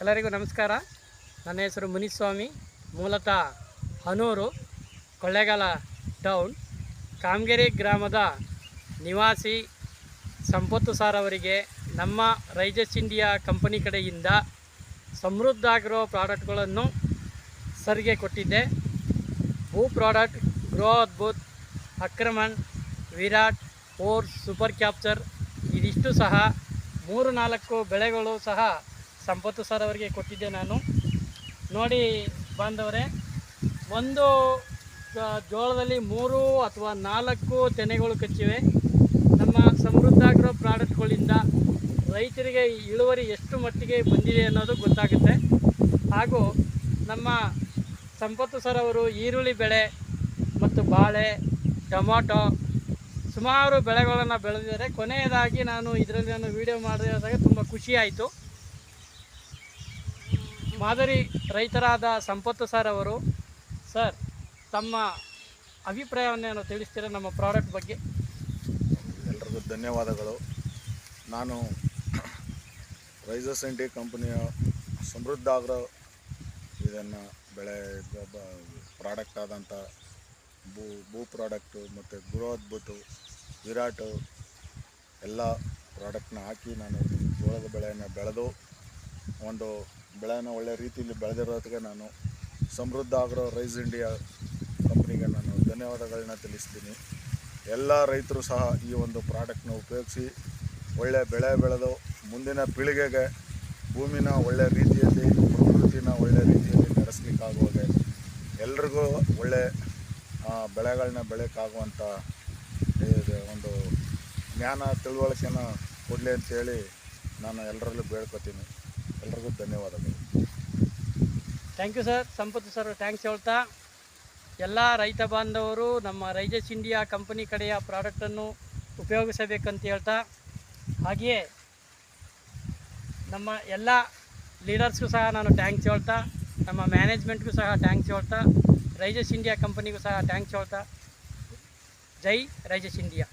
ಎಲ್ಲರಿಗೂ ನಮಸ್ಕಾರ. ನನ್ನ ಹೆಸರು ಮುನಿಸ್ವಾಮಿ. ಮೂಲತಃ ಹನೂರು ಕೊಳ್ಳೇಗಾಲ ಟೌನ್, ಕಾಮಗೆರೆ ಗ್ರಾಮದ ನಿವಾಸಿ ಸಂಪತ್ತು ಸಾರ್ ಅವರಿಗೆ ನಮ್ಮ ರೈಜಸ್ ಇಂಡಿಯಾ ಕಂಪನಿ ಕಡೆಯಿಂದ ಸಮೃದ್ಧ ಆಗಿರೋ ಪ್ರಾಡಕ್ಟ್ಗಳನ್ನು ಸರಿಗೆ ಕೊಟ್ಟಿದ್ದೆ. ಭೂ product grow Adbhut, Aakraman, Virat or super capture, ಇದಿಷ್ಟು ಸಹ ಮೂರು ನಾಲ್ಕು ಬೆಳೆಗಳು ಸಹ ಸಂಪತ್ತು ಸರ್ ಅವರಿಗೆ ಕೊಟ್ಟಿದ್ದೆ ನಾನು. ನೋಡಿ ಬಾಂಧವರೇ, ಒಂದು ಜೋಳದಲ್ಲಿ ಮೂರು ಅಥವಾ ನಾಲ್ಕು ತೆನೆಗಳು ಕಚ್ಚಿವೆ. ನಮ್ಮ ಸಮೃದ್ಧ ಆಗಿರೋ ಪ್ರಾಡಕ್ಟ್ಗಳಿಂದ ರೈತರಿಗೆ ಇಳುವರಿ ಎಷ್ಟು ಮಟ್ಟಿಗೆ ಬಂದಿದೆ ಅನ್ನೋದು ಗೊತ್ತಾಗುತ್ತೆ. ಹಾಗೂ ನಮ್ಮ ಸಂಪತ್ತು ಸರ್ ಅವರು ಈರುಳ್ಳಿ ಬೆಳೆ ಮತ್ತು ಬಾಳೆ, ಟೊಮಾಟೊ ಸುಮಾರು ಬೆಳೆಗಳನ್ನು ಬೆಳೆದಿದ್ದಾರೆ. ಕೊನೆಯದಾಗಿ ನಾನು ಇದರಲ್ಲಿ ನಾನು ವಿಡಿಯೋ ಮಾಡಿದಾಗ ತುಂಬ ಖುಷಿಯಾಯಿತು ಮಾದರಿ ರೈತರಾದ ಸಂಪತ್ತು ಸರ್ ಅವರು, ಸರ್, ತಮ್ಮ ಅಭಿಪ್ರಾಯವನ್ನು ತಿಳಿಸ್ತೀರಾ ನಮ್ಮ ಪ್ರಾಡಕ್ಟ್ ಬಗ್ಗೆ? ಎಲ್ರಿಗೂ ಧನ್ಯವಾದಗಳು. ನಾನು ರೈಸಸ್ ಇಂಡಿ ಕಂಪನಿಯ ಸಮೃದ್ಧ ಆಗ್ರೋ ಇದನ್ನು ಬೆಳೆ ಪ್ರಾಡಕ್ಟ್ ಆದಂಥ ಭೂ ಭೂ ಪ್ರಾಡಕ್ಟು ಮತ್ತು ಗೃಹೋದ್ಭುತು ವಿರಾಟು ಎಲ್ಲ ಪ್ರಾಡಕ್ಟ್ನ ಹಾಕಿ ನಾನು ಜೋಳದ ಬೆಳೆಯನ್ನು ಬೆಳೆದು ಒಂದು ಬೆಳೆಯನ್ನು ಒಳ್ಳೆ ರೀತಿಯಲ್ಲಿ ಬೆಳೆದಿರೋದಕ್ಕೆ ನಾನು ಸಮೃದ್ಧ ಆಗಿರೋ ರೈಸ್ ಇಂಡಿಯಾ ಕಂಪ್ನಿಗೆ ನಾನು ಧನ್ಯವಾದಗಳನ್ನ ತಿಳಿಸ್ತೀನಿ. ಎಲ್ಲ ರೈತರು ಸಹ ಈ ಒಂದು ಪ್ರಾಡಕ್ಟ್ನ ಉಪಯೋಗಿಸಿ ಒಳ್ಳೆ ಬೆಳೆ ಬೆಳೆದು ಮುಂದಿನ ಪೀಳಿಗೆಗೆ ಭೂಮಿನ ಒಳ್ಳೆ ರೀತಿಯಲ್ಲಿ, ಪ್ರಕೃತಿನ ಒಳ್ಳೆ ರೀತಿಯಲ್ಲಿ ನಡೆಸಲಿಕ್ಕಾಗುವಾಗೆ ಎಲ್ರಿಗೂ ಒಳ್ಳೆ ಬೆಳೆಗಳನ್ನ ಬೆಳೆಯೋಕ್ಕಾಗುವಂಥ ಒಂದು ಜ್ಞಾನ ತಿಳುವಳಿಕೆನ ಕೊಡಲಿ ಅಂತೇಳಿ ನಾನು ಎಲ್ಲರಲ್ಲೂ ಬೇಡ್ಕೊತೀನಿ. ಎಲ್ರಿಗೂ ಧನ್ಯವಾದಗಳು. Thank you sir. Sampath sir, thanks ಹೇಳ್ತಾ. ಎಲ್ಲ ರೈತ ಬಾಂಧವರು, ನಮ್ಮ ರೈಜಸ್ ಇಂಡಿಯಾ ಕಂಪನಿ ಕಡೆಯ ಪ್ರಾಡಕ್ಟನ್ನು ಉಪಯೋಗಿಸಬೇಕಂತ ಹೇಳ್ತಾ. ಹಾಗೆಯೇ ನಮ್ಮ ಎಲ್ಲ ಲೀಡರ್ಸ್ಗೂ ಸಹ ನಾನು ಥ್ಯಾಂಕ್ಸ್ ಹೇಳ್ತಾ. ನಮ್ಮ ಮ್ಯಾನೇಜ್ಮೆಂಟ್ಗೂ ಸಹ ಥ್ಯಾಂಕ್ಸ್ ಹೇಳ್ತಾ. ರೈಜಸ್ ಇಂಡಿಯಾ ಕಂಪನಿಗೂ ಸಹ ಟ್ಯಾಂಕ್ಸ್ ಹೇಳ್ತಾ. ಜೈ ರೈಜಸ್ ಇಂಡಿಯಾ.